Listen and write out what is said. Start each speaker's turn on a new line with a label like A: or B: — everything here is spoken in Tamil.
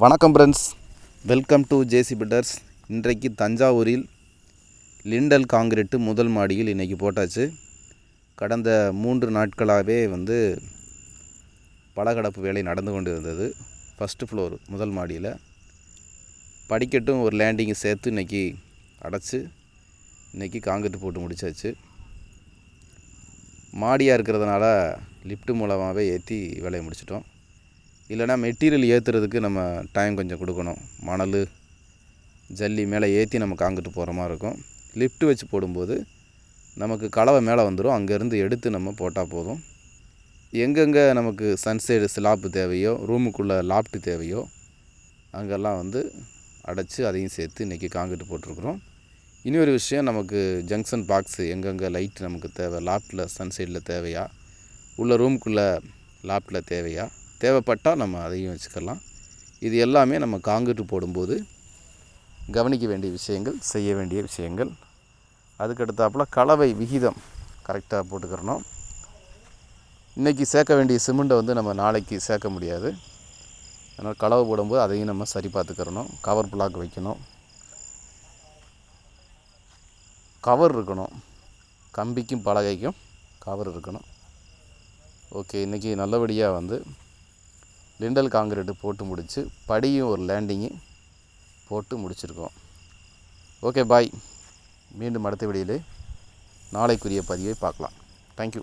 A: வணக்கம் friends welcome to JC builders இன்றைக்கு தஞ்சாவூரில் லிண்டல் காங்கிரீட்டு முதல் மாடியில் இன்றைக்கி போட்டாச்சு. கடந்த மூன்று நாட்களாகவே வந்து பலகடப்பு வேலை நடந்து கொண்டு இருந்தது ஃபஸ்ட்டு ஃப்ளோர் முதல் மாடியில். படிக்கட்டும் ஒரு லேண்டிங்கை சேர்த்து இன்றைக்கி அடைச்சி இன்றைக்கி காங்கிரீட் போட்டு முடிச்சாச்சு. மாடியாக இருக்கிறதுனால லிஃப்ட் மூலமாகவே ஏற்றி வேலையை முடிச்சிட்டோம். இல்லைனா மெட்டீரியல் ஏற்றுறதுக்கு நம்ம டைம் கொஞ்சம் கொடுக்கணும். மணல் ஜல்லி மேலே ஏற்றி நம்ம காங்கிட்டு போகிற மாதிரி இருக்கும். லிஃப்ட் வச்சு போடும்போது நமக்கு கலவை மேலே வந்துடும் அங்கேருந்து எடுத்து நம்ம போட்டால் போதும். எங்கெங்கே நமக்கு சன்சைடு ஸ்லாப்பு தேவையோ ரூமுக்குள்ளே லாப்ட்டு தேவையோ அங்கெல்லாம் வந்து அடைச்சி அதையும் சேர்த்து இன்றைக்கி காங்கிட்டு போட்டிருக்குறோம். இனி ஒரு விஷயம் நமக்கு ஜங்ஷன் பாக்ஸு எங்கெங்கே லைட் நமக்கு தேவை? லாப்டில் சன்சைடில் தேவையா? உள்ள ரூமுக்குள்ளே லாப்ட்டில் தேவையா? தேவைப்பட்டால் நம்ம அதையும் வச்சுக்கலாம். இது எல்லாமே நம்ம காங்கிட்டு போடும்போது கவனிக்க வேண்டிய விஷயங்கள் செய்ய வேண்டிய விஷயங்கள். அதுக்கடுத்தாப்புல கலவை விகிதம் கரெக்டாக போட்டுக்கிறணும். இன்றைக்கி சேர்க்க வேண்டிய சிமெண்ட்டை வந்து நம்ம நாளைக்கு சேர்க்க முடியாது. அதனால் கலவை போடும்போது அதையும் நம்ம சரி பார்த்துக்கிறணும். கவர் பிளாக் வைக்கணும். கவர் இருக்கணும். கம்பிக்கும் பலகைக்கும் கவர் இருக்கணும். ஓகே இன்றைக்கி நல்லபடியாக வந்து லிண்டல் காங்கிரீட்டு போட்டு முடித்து படியும் ஒரு லேண்டிங்கு போட்டு முடிச்சிருக்கோம். ஓகே பாய் மீண்டும் அடுத்த வீடியோவில் நாளைக்குரிய பதிவை பார்க்கலாம். தேங்க்யூ